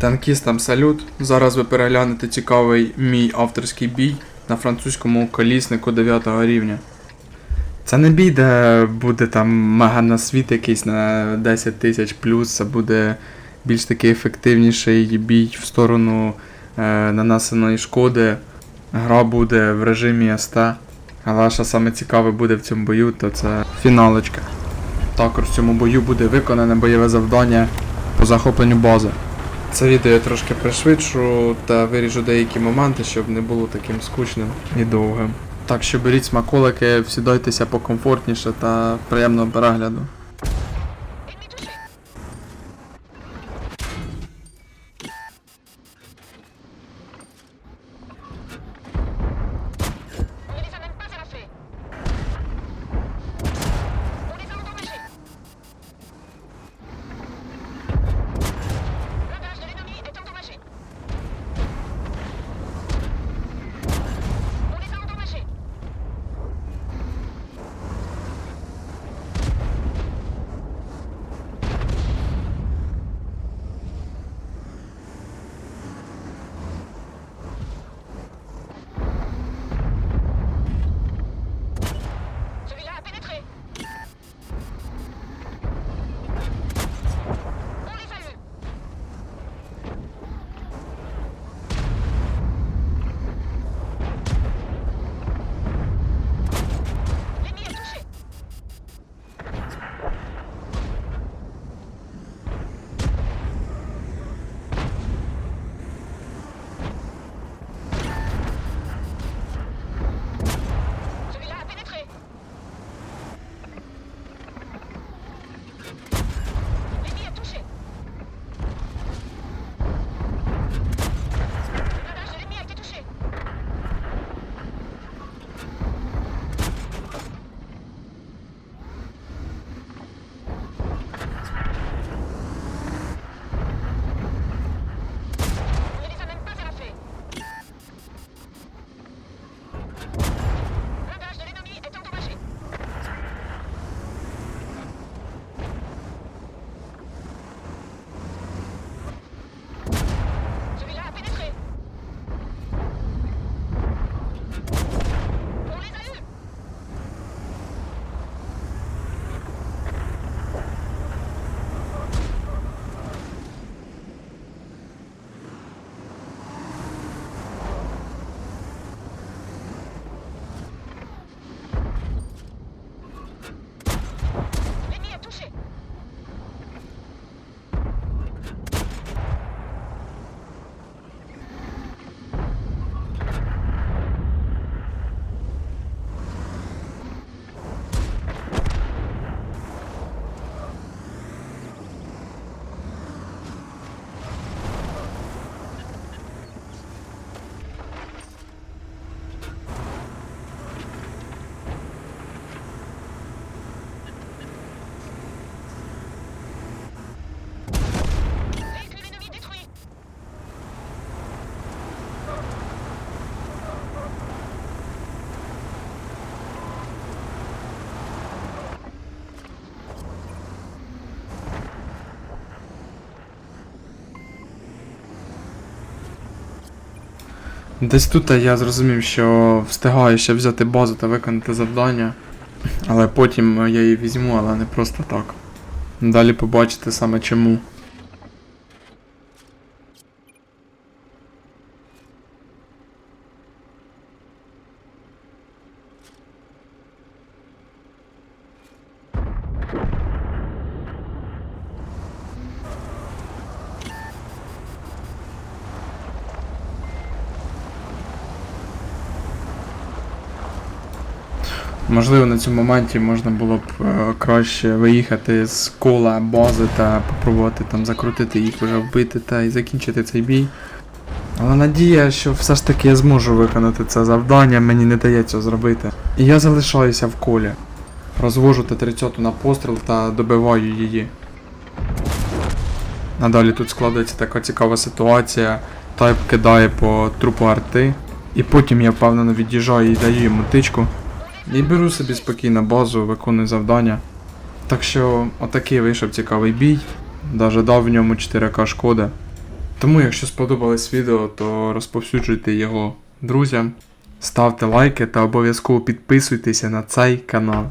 Танкістам салют. Зараз ви переглянете цікавий мій авторський бій на французькому коліснику 9 рівня. Це не бій, де буде там мегана світ якийсь на 10 тисяч плюс, це буде більш такий ефективніший бій в сторону е, нанесеної шкоди. Гра буде в режимі СТ. Але що саме цікаве буде в цьому бою, то це фіналочка. Також в цьому бою буде виконане бойове завдання по захопленню бази. Це відео я трошки пришвидшу та виріжу деякі моменти, щоб не було таким скучним і довгим. Так що беріть смаколики, всідайтеся покомфортніше та приємного перегляду. Десь тут я зрозумів, що встигаю ще взяти базу та виконати завдання. Але потім я її візьму, але не просто так. Далі побачите саме чому. Можливо, на цьому моменті можна було б е, краще виїхати з кола бази та попробувати там закрутити їх, вже вбити та і закінчити цей бій. Але надія, що все ж таки я зможу виконати це завдання, мені не дає цього зробити. І я залишаюся в колі. Розвожу Т-30 на постріл та добиваю її. Надалі тут складається така цікава ситуація. Тайп кидає по трупу арти. І потім я впевнено від'їжджаю і даю йому тичку. І беру собі спокійно базу, виконую завдання. Так що отакий вийшов цікавий бій. Даже дав в ньому 4К шкоди. Тому, якщо сподобалось відео, то розповсюджуйте його друзям, ставте лайки та обов'язково підписуйтеся на цей канал.